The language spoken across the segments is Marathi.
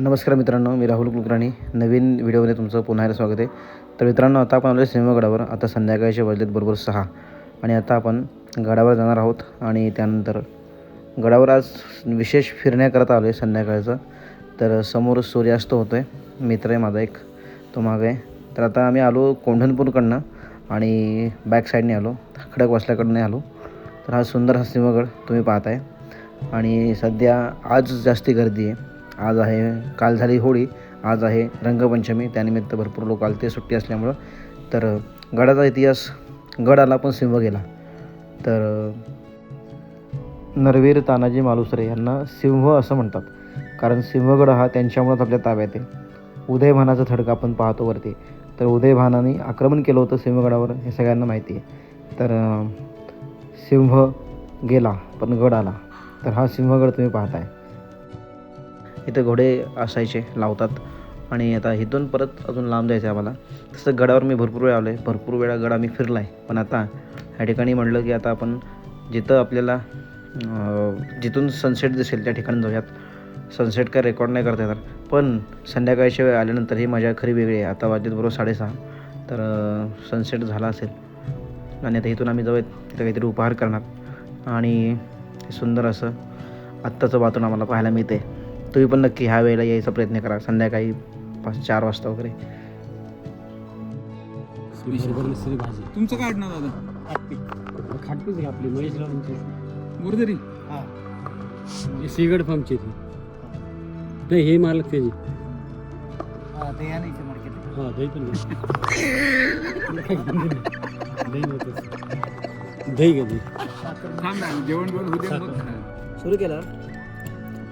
नमस्कार मित्रांनो मी राहुल कुलकर्णी. नवीन व्हिडिओमध्ये तुमचं पुन्हा एकदा स्वागत आहे. तर मित्रांनो आता आपण आलो सिंहगडावर. आता संध्याकाळचे वाजलेत बरोबर सहा. आणि आता आपण गडावर जाणार आहोत. आणि त्यानंतर गडावर आज विशेष फिरण्याकरता आलो आहे संध्याकाळचं. तर समोर सूर्यास्त होतो आहे मित्र आहे माझा एक. तो मागं आहे. तर आता आम्ही आलो कोंढणपूरकडनं. आणि बॅक साईडने आलो. खडक वासल्याकडनं आलो. तर हा सुंदर हा सिंहगड तुम्ही पाहताय. आणि सध्या आज जास्ती गर्दी आहे. आज आहे काल झाली होळी आज आहे रंगपंचमी त्यानिमित्त भरपूर लोक आले ते सुट्टी असल्यामुळं. तर गडाचा इतिहास गड आला पण सिंह गेला. तर नरवीर तानाजी मालुसरे यांना सिंह असं म्हणतात. कारण सिंहगड हा त्यांच्यामुळेच आपल्या ताब्यात आहे. उदयभानाचं थडकं आपण पाहतो वरती. तर उदयभानाने आक्रमण केलं होतं सिंहगडावर हे सगळ्यांना माहिती आहे. तर सिंह गेला पण गड आला तर हा सिंहगड तुम्ही पाहताय. इथं घोडे असायचे लावतात. आणि आता इथून परत अजून लांब जायचं आहे आम्हाला. तसं गडावर मी भरपूर वेळा आलो आहे भरपूर वेळा गड आम्ही फिरला आहे पण आता ह्या ठिकाणी म्हटलं की आता आपण जिथं आपल्याला जिथून सनसेट दिसेल त्या ठिकाणी जाऊयात. सनसेट काय रेकॉर्ड नाही करता येणार. पण संध्याकाळच्या वेळ आल्यानंतर ही मजा खरी वेगळी आहे. आता वाजेत बरोबर साडेसहा. तर सनसेट झाला असेल. आणि आता इथून आम्ही जाऊयात. तिथं काहीतरी उपहार करणार. आणि सुंदर असं आत्ताचं वातावरण आम्हाला पाहायला मिळते तुम्ही पण नक्की ह्या वेळेला यायचा प्रयत्न करा. संध्याकाळी पाच चार वाजता वगैरे. भाजी तुमचं काय आडनाव दादा? आहे आपली महेशरावांची गुरुदरी ही. सीगड फार्मची ती. नाही हे मालक त्याची हा दही पण. दही घे दही. थांब ना जेवण बिवण होते मग. खा. सुरू केलं?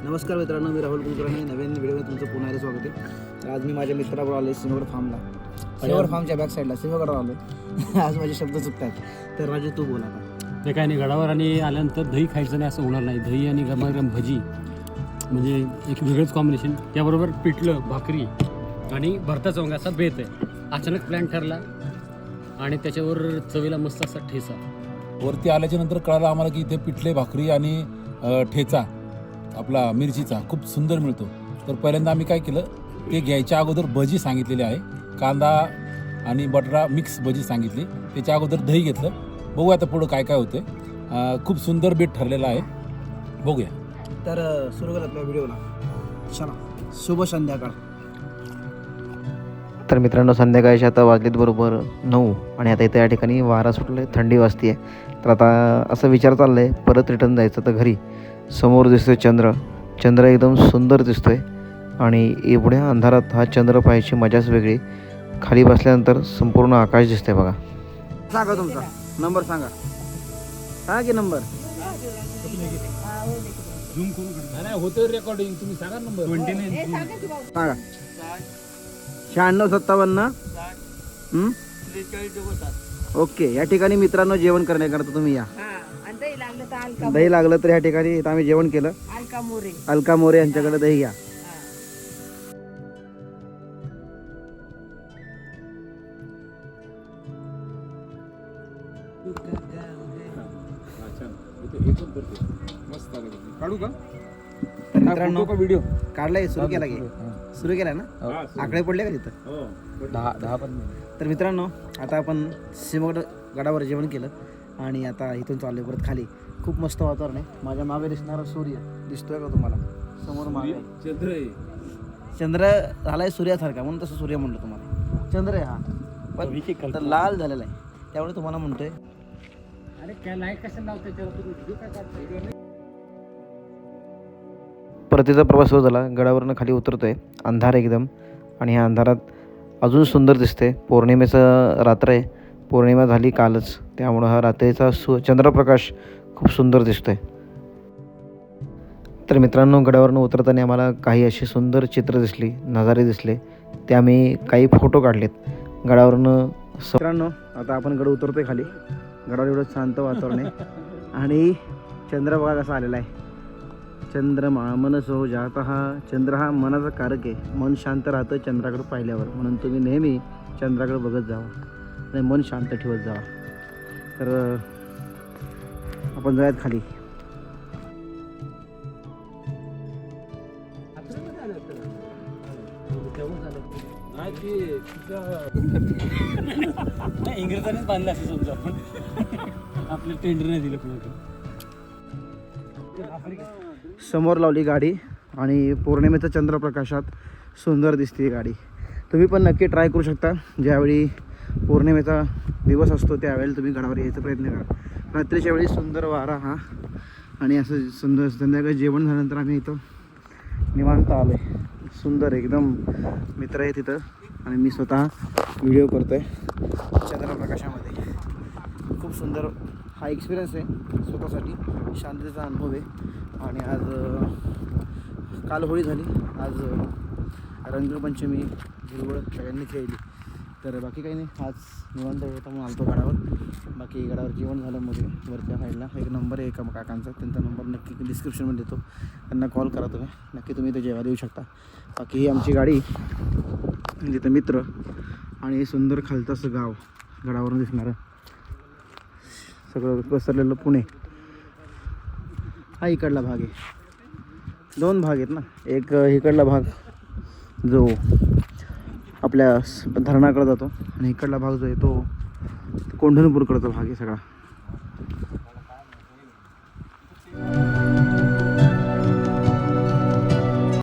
नमस्कार मित्रांनो मी राहुल कुलकर्णी. नवीन व्हिडिओमध्ये तुमचं पुन्हा एकदा स्वागत आहे. तर आज मी माझ्या मित्राबरोबर आलो आहे सिंहगड फार्मला सिंहगड फार्मच्या बॅक साईडला सिंहगडवर आलो आज माझे शब्द चुकतात तर राजू तू बोला आता. ते काय नाही गडावर आणि आल्यानंतर दही खायचं नाही असं होणार नाही. दही आणि गरमागरम भजी म्हणजे एक वेगळंच कॉम्बिनेशन त्याबरोबर पिठलं भाकरी आणि भरता चौंग असा बेत आहे. अचानक प्लॅन ठरला आणि त्याच्यावर चवीला मस्त असा ठेसा वरती आल्याच्यानंतर कळालं आम्हाला की इथे पिठले भाकरी आणि ठेचा. आपला मिरचीचा खूप सुंदर मिळतो. तर पहिल्यांदा आम्ही काय केलं ते घ्यायच्या अगोदर भजी सांगितलेली आहे. कांदा आणि बटाटा मिक्स भजी सांगितली. त्याच्या अगोदर दही घेतलं. बघूया आता पुढं काय काय होते खूप सुंदर बेट ठरलेला आहे. बघूया. तर सुरू करा आपल्या व्हिडिओला चला शुभ संध्याकाळ. तर मित्रांनो संध्याकाळचे आता वाजलेत बरोबर नऊ आणि आता इथे या ठिकाणी वारा सुटले थंडी वाजते तर आता असं विचार चालला आहे परत रिटर्न जायचं तर घरी. समोर दिसतोय चंद्र. चंद्र एकदम सुंदर दिसतोय. आणि एवढ्या अंधारात हा चंद्र पाहायची मजाच वेगळी. खाली बसल्यानंतर संपूर्ण आकाश दिसतंय बघा. सांगा तुमचा. नंबर सांगा. सांगा की नंबर? रेकॉर्डिंग तुम्ही सांगा. नंबर सांगा शहाण्णव सत्तावन्न. ओके. या ठिकाणी मित्रांनो जेवण करण्याकरता तुम्ही या. दही लागलं तर अलका दही लागलं तर या ठिकाणी इथं आम्ही जेवण केलं. अलका मोरे. अलका मोरे यांच्याकडे दही घ्या. मस्त आलं बघ. काढू का तर मित्रांनो व्हिडिओ काढलाय सुरू केला की सुरू. केला ना आकडे पडले का तिथं? दहा दहा पण तर मित्रांनो आता आपण सिमगड गडावर जेवण केलं. आणि आता इथून चाललोय परत खाली. खूप मस्त वातावरण आहे. माझ्या मागे दिसणारा सूर्य दिसतोय का तुम्हाला? समोर मागे. चंद्र आहे. चंद्र झालाय सूर्यासारखा म्हणून तसं सूर्य म्हणलं तुम्हाला. चंद्र आहे हा. पण आता लाल झालेला आहे. त्यामुळे तुम्हाला म्हणतोय. अरे काय लाइट कशाला लावते त्याच्यावर व्हिडिओ काय काढतोय? परतीचा प्रवास सुरू झाला. गडावरनं खाली उतरतोय. अंधार एकदम. आणि ह्या अंधारात अजून सुंदर दिसते पौर्णिमेचं रात्र आहे. पौर्णिमा झाली कालच. त्यामुळं हा रात्रीचा सु चंद्रप्रकाश खूप सुंदर दिसतोय. तर मित्रांनो गडावरनं उतरताना आम्हाला काही अशी सुंदर चित्र दिसली नजारे दिसले. ते आम्ही काही फोटो काढलेत. गडावरनं मित्रांनो आता आपण गड उतरतोय खाली. गडावर एवढं शांत वातावरण आहे. आणि चंद्रभाग असा आलेला आहे. चंद्रमा मनसो जात हा. चंद्र हा मनाचा कारक आहे. मन शांत राहतं चंद्राकडे पाहिल्यावर. म्हणून तुम्ही नेहमी चंद्राकडे बघत जावा. आणि मन शांत ठेवत जावा तर आपण जाऊयात खाली. इंग्रजांनीच बांधलं असं समजा आपण. आपलं टेंडर नाही दिलं कुणाकडे. समोर लावली गाडी आणि पौर्णिमेच्या चंद्रप्रकाशात सुंदर दिसते गाडी. तुम्ही पण नक्की ट्राय करू शकता. ज्यावेळी पौर्णिमेचा दिवस असतो त्यावेळेला तुम्ही गडावर यायचा प्रयत्न करा. रात्रीच्या वेळी सुंदर वारा हा. आणि असं सुंदर संध्याकाळी जेवण झाल्यानंतर आम्ही इथं निवांत आलो आहे सुंदर एकदम मित्र आहे तिथं. आणि मी स्वतः व्हिडिओ करतो आहे चंद्रप्रकाशामध्ये खूप सुंदर हा एक्सपिरियन्स आहे स्वतःसाठी. शांततेचा अनुभव आहे. आणि आज काल होळी झाली. आज रंगपंचमी हिरवळ सगळ्यांनी खेळली तर बाकी काही नाही आज निवांत होता म्हणून आलतो गडावर. बाकी गडावर जेवण झालं मध्ये वरच्या साईडला एक नंबर आहे एका काकांचा त्यांचा नंबर नक्की डिस्क्रिप्शनमध्ये देतो त्यांना कॉल करा तुम्ही. नक्की तुम्ही ते जेवायला देऊ शकता. बाकी ही आमची गाडी तिथं मित्र आणि हे सुंदर खालचं असं गाव गडावरून दिसणारं. सगळं पसरलेलं पुणे. हा इकडला भाग आहे. दोन भाग आहेत ना. एक इकडला भाग जो आपल्या धरणाकडे जातो आणि इकडला भाग जो आहे तो कोंढणपूरकडचा भाग आहे सगळा.